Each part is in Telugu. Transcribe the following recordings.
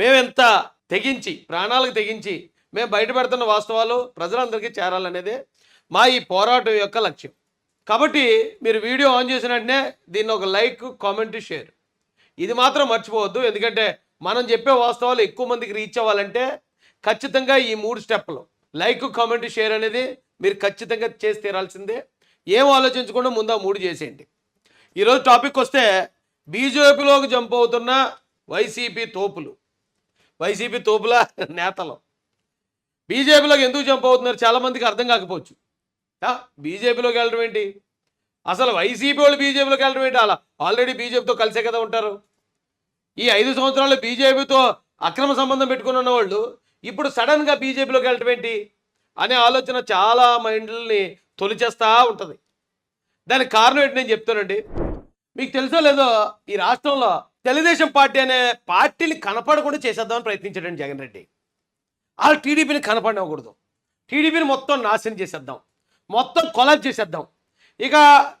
మేమెంత తెగించి ప్రాణాలకు తెగించి మేము బయటపెడుతున్న వాస్తవాలు ప్రజలందరికీ చేరాలనేదే మా ఈ పోరాటం యొక్క లక్ష్యం. కాబట్టి మీరు వీడియో ఆన్ చేసిన వెంటనే దీన్ని ఒక లైక్ కామెంట్ షేర్. ఇది మాత్రం మర్చిపోవద్దు. ఎందుకంటే మనం చెప్పే వాస్తవాలు ఎక్కువ మందికి రీచ్ అవ్వాలంటే ఖచ్చితంగా ఈ మూడు స్టెప్లు లైక్ కామెంట్ షేర్ అనేది మీరు ఖచ్చితంగా చేసి తీరాల్సిందే. ఏం ఆలోచించకుండా ముందు ఆ మూడు చేసేయండి. ఈరోజు టాపిక్ వస్తే బీజేపీలోకి జంప్ అవుతున్న వైసీపీ తోపులు. వైసీపీ తోపుల నేతలు. బీజేపీలోకి ఎందుకు జంప్ అవుతున్నారు? చాలామందికి అర్థం కాకపోవచ్చు. బీజేపీలోకి వెళ్ళడం ఏంటి? అసలు వైసీపీ వాళ్ళు బీజేపీలోకి వెళ్ళడం ఏంటి? అలా ఆల్రెడీ బీజేపీతో కలిసే కదా ఉంటారు. ఈ ఐదు సంవత్సరాలు బీజేపీతో అక్రమ సంబంధం పెట్టుకుని ఉన్న వాళ్ళు ఇప్పుడు సడన్గా బీజేపీలోకి వెళ్ళటం ఏంటి? అనే ఆలోచన చాలా మైండ్లని తొలిచేస్తూ ఉంటుంది. దానికి కారణం ఏంటి నేను చెప్తానండి. మీకు తెలుసో లేదో ఈ రాష్ట్రంలో తెలుగుదేశం పార్టీ అనే పార్టీని కనపడకుండా చేసేద్దామని ప్రయత్నించాడండి జగన్ రెడ్డి. వాళ్ళు టీడీపీని కనపడకూడదు టీడీపీని మొత్తం నాశనం చేసేద్దాం. మొత్తం కొలాబ్ చేసేద్దాం. ఇక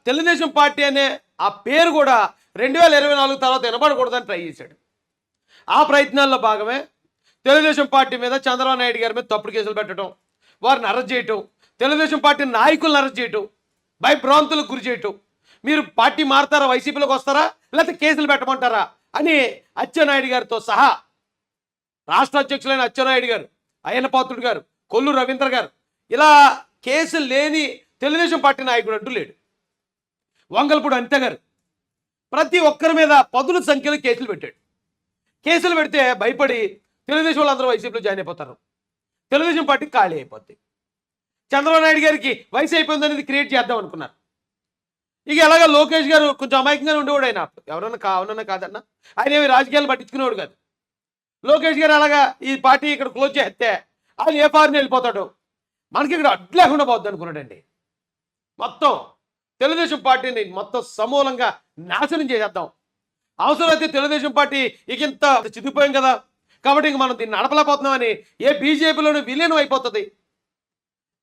తెలుగుదేశం పార్టీ అనే ఆ పేరు కూడా రెండు వేల ఇరవై నాలుగు తర్వాత వినబడకూడదని ట్రై చేశాడు. ఆ ప్రయత్నాల్లో భాగమే తెలుగుదేశం పార్టీ మీద చంద్రబాబు నాయుడు గారి మీద తప్పుడు కేసులు పెట్టడం వారిని అరెస్ట్ చేయటం తెలుగుదేశం పార్టీ నాయకులను అరెస్ట్ చేయటం భయభ్రాంతులకు గురి చేయటం. మీరు పార్టీ మారుతారా? వైసీపీలోకి వస్తారా? లేకపోతే కేసులు పెట్టమంటారా? అని అచ్చెన్నాయుడు గారితో సహా రాష్ట్ర అధ్యక్షులైన అచ్చెన్నాయుడు గారు అయ్యన్నపాత్రుడు గారు కొల్లు రవీంద్ర గారు ఇలా కేసులు లేని తెలుగుదేశం పార్టీ నాయకుడు అంటూ లేడు. వంగల్పూడి అనిత గారు ప్రతి ఒక్కరి మీద పదుల సంఖ్యలో కేసులు పెట్టాడు. కేసులు పెడితే భయపడి తెలుగుదేశం వాళ్ళందరూ వైసీపీలో జాయిన్ అయిపోతారు. తెలుగుదేశం పార్టీ ఖాళీ అయిపోద్ది. చంద్రబాబు నాయుడు గారికి వయసు అయిపోయింది అనేది క్రియేట్ చేద్దాం అనుకున్నారు. ఇక ఎలాగ లోకేష్ గారు కొంచెం అమాయకంగానే ఉండేవాడు ఆయన. ఎవరన్నా కావనన్నా కాదన్నా. ఆయన ఏమి రాజకీయాలు పట్టించుకునేవాడు కాదు. లోకేష్ గారు అలాగా ఈ పార్టీ ఇక్కడ క్లోజ్ చేస్తే ఆయన ఏ పార్టీని వెళ్ళిపోతాడు? మనకి ఇక్కడ అడ్డు లేకుండా పోద్ది అనుకున్నాడండి. మొత్తం తెలుగుదేశం పార్టీని మొత్తం సమూలంగా నాశనం చేసేద్దాం. అవసరమైతే తెలుగుదేశం పార్టీ ఇక ఇంత చిదిగిపోయాం కదా. కాబట్టి ఇంక మనం దీన్ని నడపలేకపోతున్నామని ఏ బీజేపీలోనూ విలీనం అయిపోతుంది.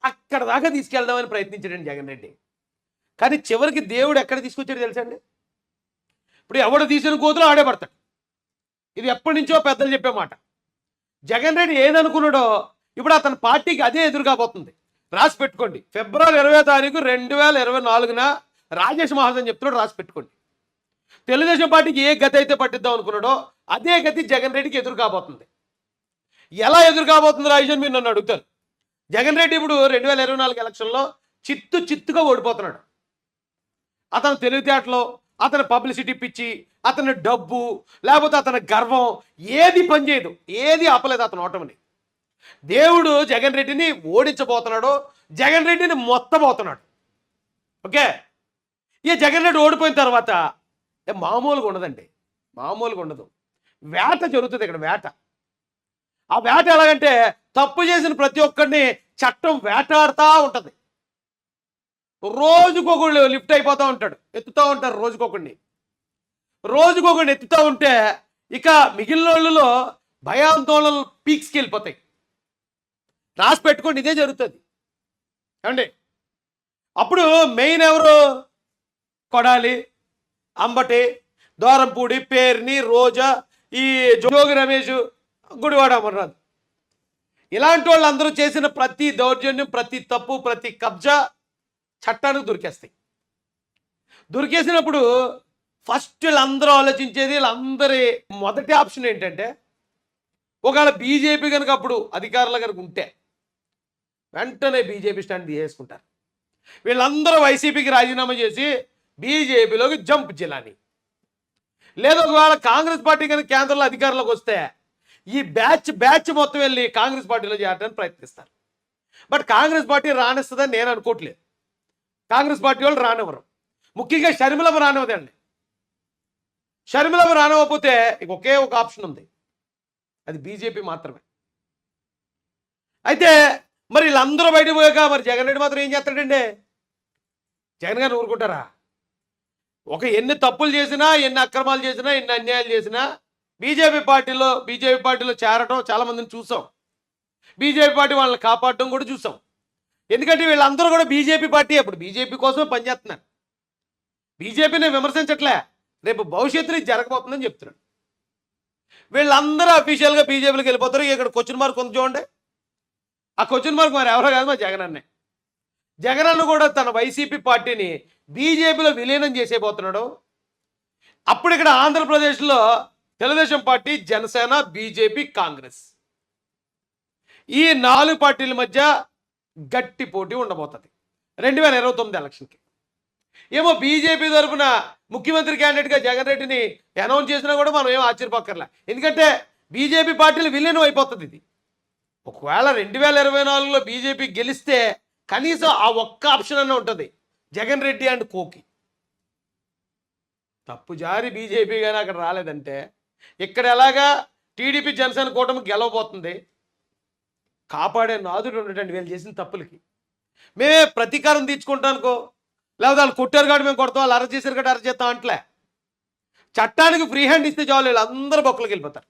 అక్కడ దాకా తీసుకెళ్దామని ప్రయత్నించాడండి జగన్ రెడ్డి. కానీ చివరికి దేవుడు ఎక్కడ తీసుకొచ్చాడు తెలుసండి? ఇప్పుడు ఎవడు తీసిన కోతులు ఆడే పడతాడు. ఇది ఎప్పటి నుంచో పెద్దలు చెప్పే మాట. జగన్ రెడ్డి ఏదనుకున్నాడో ఇప్పుడు అతని పార్టీకి అదే ఎదురుగాపోతుంది రాసి పెట్టుకోండి. ఫిబ్రవరి ఇరవై తారీఖు రెండు వేల ఇరవై నాలుగున రాజేష్ మహాజన్ చెప్తున్నాడు రాసి పెట్టుకోండి. తెలుగుదేశం పార్టీకి ఏ గతి అయితే పట్టిద్దాం అనుకున్నాడో అదే గతి జగన్ రెడ్డికి ఎదురు కాబోతుంది ఎలా ఎదురు కాబోతుంది రాజేష్ మీరు నన్ను అడుగుతారు. జగన్ రెడ్డి ఇప్పుడు రెండు వేల ఇరవై నాలుగు ఎలక్షన్లో చిత్తు చిత్తుగా ఓడిపోతున్నాడు. అతని తెలివితేటలో అతని పబ్లిసిటీ పిచ్చి అతని డబ్బు లేకపోతే అతని గర్వం ఏది పనిచేయదు ఏది ఆపలేదు అతను ఓటమిని దేవుడు జగన్ రెడ్డిని ఓడించబోతున్నాడు జగన్ రెడ్డిని మొత్తబోతున్నాడు. ఓకే? ఇక జగన్ రెడ్డి ఓడిపోయిన తర్వాత ఏ మామూలుగా ఉండదండి. మామూలుగా ఉండదు. వేట జరుగుతుంది ఇక్కడ వేట. ఆ వేట ఎలాగంటే తప్పు చేసిన ప్రతి ఒక్కరిని చట్టం వేటాడుతూ ఉంటుంది. రోజుకొకళ్ళు లిఫ్ట్ అయిపోతూ ఉంటాడు. ఎత్తుతూ ఉంటారు రోజుకొకడిని. రోజుకొకడిని ఎత్తుతూ ఉంటే ఇక మిగిలిన వాళ్ళలో భయాందోళనలు పీక్స్కి వెళ్ళిపోతాయి. రాసి పెట్టుకోండి ఇదే జరుగుతుంది. ఏమండి? అప్పుడు మెయిన్ ఎవరు? కొడాలి అంబటి దోరంపూడి పేర్ని రోజా ఈ జోగి రమేష్ గుడివాడ అమర్నాథ్. ఇలాంటి వాళ్ళు అందరూ చేసిన ప్రతి దౌర్జన్యం ప్రతి తప్పు ప్రతి కబ్జా చట్టానికి దొరికేస్తాయి. దొరికేసినప్పుడు ఫస్ట్ వీళ్ళందరూ ఆలోచించేది వీళ్ళందరి మొదటి ఆప్షన్ ఏంటంటే ఒకవేళ బీజేపీ కనుక అప్పుడు అధికారులు కనుక ఉంటే వెంటనే బీజేపీ స్టాండ్ తీసేసుకుంటారు. వీళ్ళందరూ వైసీపీకి రాజీనామా చేసి బీజేపీలోకి జంప్ జిల్లాని లేదా ఒకవేళ కాంగ్రెస్ పార్టీ కనుక కేంద్రంలో అధికారంలోకి వస్తే ఈ బ్యాచ్ బ్యాచ్ మొత్తం వెళ్ళి కాంగ్రెస్ పార్టీలో చేరడానికి ప్రయత్నిస్తారు. బట్ కాంగ్రెస్ పార్టీ రానిస్తుందని నేను అనుకోవట్లేదు. కాంగ్రెస్ పార్టీ వాళ్ళు రానివ్వరు. ముఖ్యంగా షర్మిలమ్మ రానివ్వదండి. షర్మిలమ్మ రానివ్వకపోతే ఒకే ఒక ఆప్షన్ ఉంది. అది బీజేపీ మాత్రమే. అయితే మరి వీళ్ళందరూ బయటకు పోయాక మరి జగన్ రెడ్డి మాత్రం ఏం చేస్తాడండి? జగన్ గారు ఊరుకుంటారా? ఒక ఎన్ని తప్పులు చేసినా ఎన్ని అక్రమాలు చేసినా ఎన్ని అన్యాయాలు చేసినా బీజేపీ పార్టీలో బీజేపీ పార్టీలో చేరటం చాలా మందిని చూసాం. బీజేపీ పార్టీ వాళ్ళని కాపాడటం కూడా చూసాం. ఎందుకంటే వీళ్ళందరూ కూడా బీజేపీ పార్టీ అప్పుడు బీజేపీ కోసమే పనిచేస్తున్నారు బీజేపీని విమర్శించట్లే. రేపు భవిష్యత్తులో జరగబోతుందని చెప్తున్నాడు. వీళ్ళందరూ అఫీషియల్గా బీజేపీలోకి వెళ్ళిపోతారు. ఇక్కడ క్వశ్చన్ మార్క్ ఉంది చూడండి. ఆ క్వశ్చన్ మార్క్ మరి ఎవరో కాదు మా జగన్ అన్నే. జగన్ అన్న కూడా తన వైసీపీ పార్టీని బీజేపీలో విలీనం చేసేపోతున్నాడు అప్పుడు ఇక్కడ ఆంధ్రప్రదేశ్లో Telugu Desam party Janasena BJP Congress. ఈ నాలుగు పార్టీల మధ్య గట్టి పోటీ ఉండబోతుంది. రెండు వేల ఇరవై తొమ్మిది ఎలక్షన్కి. ఏమో బీజేపీ తరఫున ముఖ్యమంత్రి క్యాండిడేట్గా జగన్ రెడ్డిని అనౌన్స్ చేసినా కూడా మనం ఏం ఆశ్చర్యపోక్కర్లే. ఎందుకంటే బీజేపీ పార్టీలు విలీనం అయిపోతుంది ఇది. ఒకవేళ రెండు వేల ఇరవై నాలుగులో బీజేపీ గెలిస్తే కనీసం ఆ ఒక్క ఆప్షన్ అన్న ఉంటుంది. జగన్ రెడ్డి అండ్ కోకి. తప్పు జారి బీజేపీ కానీ అక్కడ రాలేదంటే ఇక్కడ ఎలాగా టీడీపీ జనసేన కూటమి గెలవబోతుంది. కాపాడే నాదుడు ఉండటండి వీళ్ళు చేసిన తప్పులకి. మేమే ప్రతీకారం తీర్చుకుంటానుకో లేకపోతే వాళ్ళు కొట్టారు కాబట్టి మేము కొడతాం వాళ్ళు అరెస్ట్ చేశారు కాబట్టి అరెస్ట్ చేస్తాం అంటలే. చట్టానికి ఫ్రీ హ్యాండ్ ఇస్తే చాలు వీళ్ళు అందరూ బొక్కలకి వెళ్ళిపోతారు.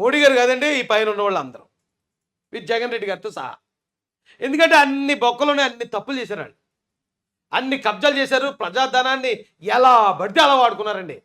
మోడీ గారు కదండి ఈ పైన ఉన్న వాళ్ళు అందరూ. విత్ జగన్ రెడ్డి గారితో సహా. ఎందుకంటే అన్ని బొక్కలోనే అన్ని తప్పులు చేశారు అన్ని కబ్జాలు చేశారు ప్రజాధనాన్ని ఎలా పడితే అలా వాడుకున్నారండి.